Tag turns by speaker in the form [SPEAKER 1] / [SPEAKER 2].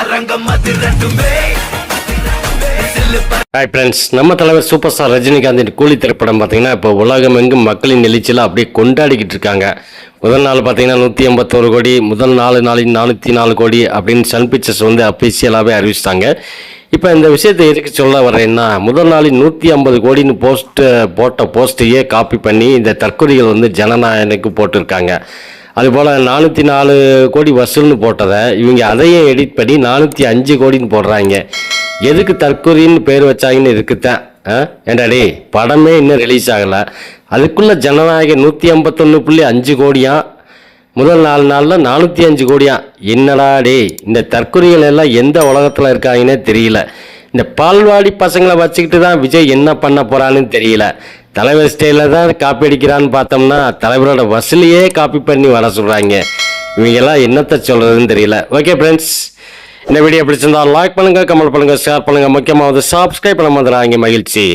[SPEAKER 1] அரங்கம் அது ரெண்டுமே.
[SPEAKER 2] ஹாய் ஃப்ரெண்ட்ஸ் நம்ம தலைவர் சூப்பர் ஸ்டார் ரஜினிகாந்தின் கூலி திரைப்படம் பார்த்தீங்கன்னா இப்போ உலகம் எங்கும் மக்களின் எழுச்சியில் அப்படியே கொண்டாடிக்கிட்டு இருக்காங்க. முதல் நாள் பார்த்தீங்கன்னா நூற்றி எண்பத்தோரு கோடி முதல் நாலு நாளின் நானூற்றி நாலு கோடி அப்படின்னு சன் பிக்சர்ஸ் வந்து அஃபிஷியலாகவே அறிவிச்சிட்டாங்க. இப்போ இந்த விஷயத்தை எதுக்கு சொல்ல வரேன்னா முதல் நாளின் நூற்றி ஐம்பது கோடின்னு போஸ்ட்டு போட்ட போஸ்ட்டையே காப்பி பண்ணி இந்த தற்கொலைகள் வந்து ஜனநாயகனுக்கு போட்டிருக்காங்க. அதுபோல் நானூற்றி நாலு கோடி வசூல்னு போட்டதை இவங்க அதையும் எடிட் பண்ணி நானூற்றி அஞ்சு கோடின்னு போடுறாங்க. எதுக்கு தற்கொலைன்னு பேர் வச்சாங்கன்னு இருக்குத்தான் ஆ? ஏண்டா டே படமே இன்னும் ரிலீஸ் ஆகலை. அதுக்குள்ளே ஜனநாயகம் நூற்றி ஐம்பத்தொன்று புள்ளி அஞ்சு கோடியா? முதல் நாலு நாளில் நானூற்றி அஞ்சு கோடியா? என்னடா டே இந்த தற்கொலைகள் எல்லாம் எந்த உலகத்தில் இருக்காங்கன்னே தெரியல. இந்த பால்வாடி பசங்களை வச்சுக்கிட்டு தான் விஜய் என்ன பண்ண போகிறான்னு தெரியல. தலைவர் ஸ்டைலில் தான் காப்பி அடிக்கிறான்னு பார்த்தோம்னா தலைவரோட வசூலையே காப்பி பண்ணி வர சொல்கிறாங்க இவங்கெல்லாம் என்னத்தை சொல்கிறதுன்னு தெரியல. ஓகே ஃப்ரெண்ட்ஸ் இந்த வீடியோ பிடிச்சிருந்தா லைக் பண்ணுங்கள் கமெண்ட் பண்ணுங்கள் ஷேர் பண்ணுங்க. முக்கியமாக வந்து சப்ஸ்கிரைப் பண்ண மாதிரி மகிழ்ச்சி.